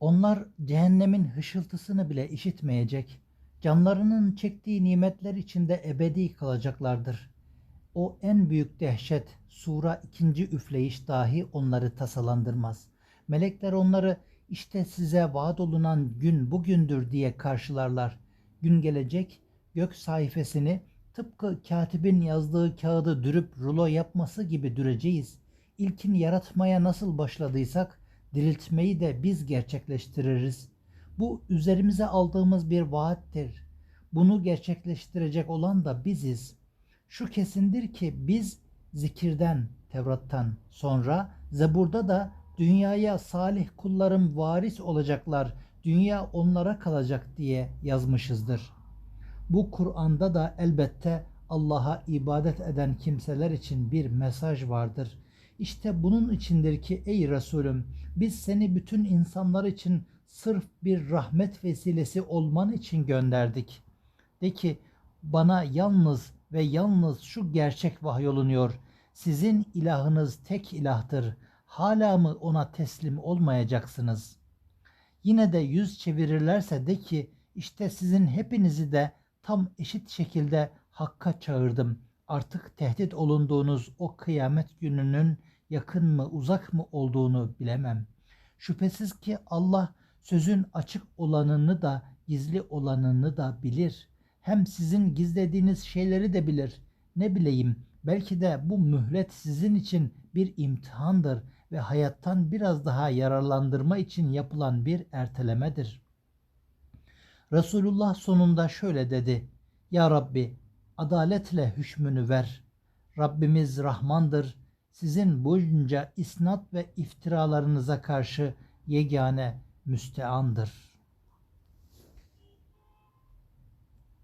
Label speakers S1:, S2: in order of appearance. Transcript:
S1: Onlar cehennemin hışıltısını bile işitmeyecek. Canlarının çektiği nimetler içinde ebedi kalacaklardır. O en büyük dehşet, sura ikinci üfleyiş dahi onları tasalandırmaz. Melekler onları işte size vaat olunan gün bugündür diye karşılarlar. Gün gelecek, gök sayfasını tıpkı katibin yazdığı kağıdı dürüp rulo yapması gibi düreceğiz. İlkin yaratmaya nasıl başladıysak diriltmeyi de biz gerçekleştiririz. Bu üzerimize aldığımız bir vaattir. Bunu gerçekleştirecek olan da biziz. Şu kesindir ki biz zikirden, Tevrat'tan sonra Zebur'da da dünyaya salih kullarım varis olacaklar, dünya onlara kalacak diye yazmışızdır. Bu Kur'an'da da elbette Allah'a ibadet eden kimseler için bir mesaj vardır. İşte bunun içindir ki ey Resulüm biz seni bütün insanlar için sırf bir rahmet vesilesi olman için gönderdik. De ki bana yalnız ve yalnız şu gerçek vahyolunuyor. Sizin ilahınız tek ilahtır. Hala mı ona teslim olmayacaksınız? Yine de yüz çevirirlerse de ki işte sizin hepinizi de tam eşit şekilde hakka çağırdım. Artık tehdit olunduğunuz o kıyamet gününün yakın mı uzak mı olduğunu bilemem. Şüphesiz ki Allah sözün açık olanını da gizli olanını da bilir. Hem sizin gizlediğiniz şeyleri de bilir. Ne bileyim belki de bu mühlet sizin için bir imtihandır ve hayattan biraz daha yararlandırma için yapılan bir ertelemedir. Resulullah sonunda şöyle dedi. Ya Rabbi adaletle hükmünü ver. Rabbimiz Rahmandır. Sizin bunca isnat ve iftiralarınıza karşı yegane müsteandır.''